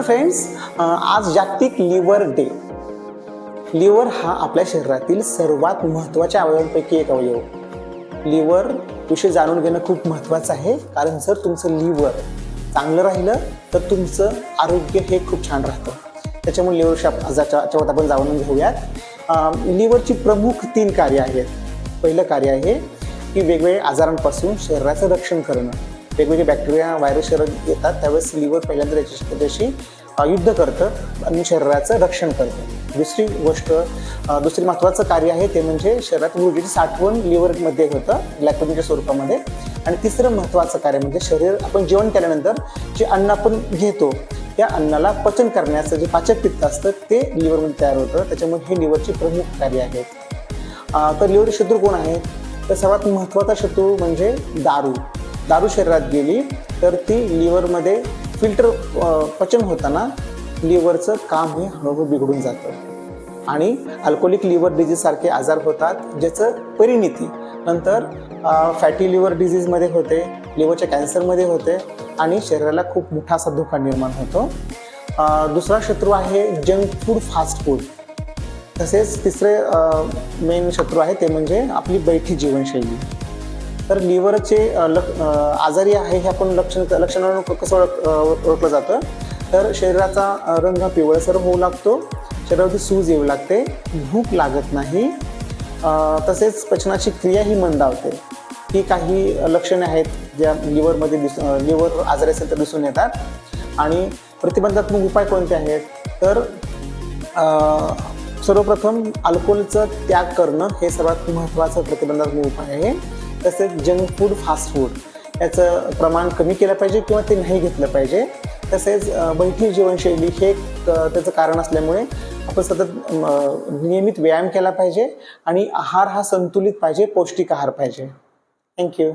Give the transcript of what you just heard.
Friends आज जागतिक liver day liver हा आपल्या शरीरातील सर्वात महत्त्वाच्या अवयवांपैकी एक अवयव. लिव्हर विषयी जाणून घेणं खूप महत्त्वाचं आहे कारण जर तुमचं लिव्हर चांगलं राहिलं तर तुमचं आरोग्य हे खूप छान राहतं. त्याच्यामुळे लिव्हरच्या आजाच्या आपण जाणून घेऊयात. लिव्हरची प्रमुख तीन कार्य आहेत. पहिलं कार्य आहे की वेगवेगळ्या आजारांपासून शरीराचं रक्षण करणं. वेगवेगळे बॅक्टेरिया व्हायरस शरीरात येतात. त्यावेळेस लिव्हर पहिल्यांदा त्याच्याशी त्याच्याशी युद्ध करतं आणि शरीराचं रक्षण करतं. दुसरी गोष्ट दुसरी महत्त्वाचं कार्य आहे ते म्हणजे शरीरात ऊर्जेची साठवण लिव्हरमध्ये होतं ग्लॅकोजनच्या स्वरूपामध्ये. आणि तिसरं महत्त्वाचं कार्य म्हणजे शरीर आपण जेवण केल्यानंतर जे अन्न आपण घेतो त्या अन्नाला पचन करण्याचं जे पाचक पित्त असतं ते लिव्हरमध्ये तयार होतं. त्याच्यामुळे हे लिव्हरची प्रमुख कार्य आहेत तर लिव्हर शत्रू कोण आहे तर सर्वात महत्त्वाचा शत्रू म्हणजे दारू. दारू शरीरात गेली तर ती लिव्हरमध्ये फिल्टर पचन होताना लिव्हरचं काम हे हळूहळू बिघडून जातं. आणि अल्कोहोलिक लिव्हर डिझीजसारखे आजार होतात ज्याचं परिणिती नंतर फॅटी लिव्हर डिझीजमध्ये होते लिव्हरच्या कॅन्सरमध्ये होते आणि शरीराला खूप मोठा असा धोका निर्माण होतो. दुसरा शत्रू आहे जंक फूड फास्ट फूड तसेच तिसरे मेन शत्रू आहे ते म्हणजे आपली बैठी जीवनशैली. तर लिव्हरचे लक आजारी आहे हे आपण लक्षण लक्षणावरून कसं ओळख ओळखलं जातं? तर शरीराचा रंग रंग पिवळसर होऊ लागतो. शरीरावरती सूज येऊ लागते. भूक लागत नाही. तसेच पचनाची क्रिया ही मंदावते. ही काही लक्षणे आहेत ज्या लिव्हरमध्ये दिस लिव्हर आजारी असेल तर दिसून येतात. आणि प्रतिबंधात्मक उपाय कोणते आहेत? तर सर्वप्रथम अल्कोहोलचं त्याग करणं हे सर्वात महत्त्वाचं प्रतिबंधात्मक उपाय आहे. तसेच जंक फूड फास्ट फूड याचं प्रमाण कमी केलं पाहिजे किंवा ते नाही घेतलं पाहिजे. तसेच अ, बैठी जीवनशैली हे एक, त्याचं कारण असल्यामुळे आपण सतत नियमित व्यायाम केला पाहिजे आणि आहार हा संतुलित पाहिजे पौष्टिक आहार पाहिजे. थँक्यू.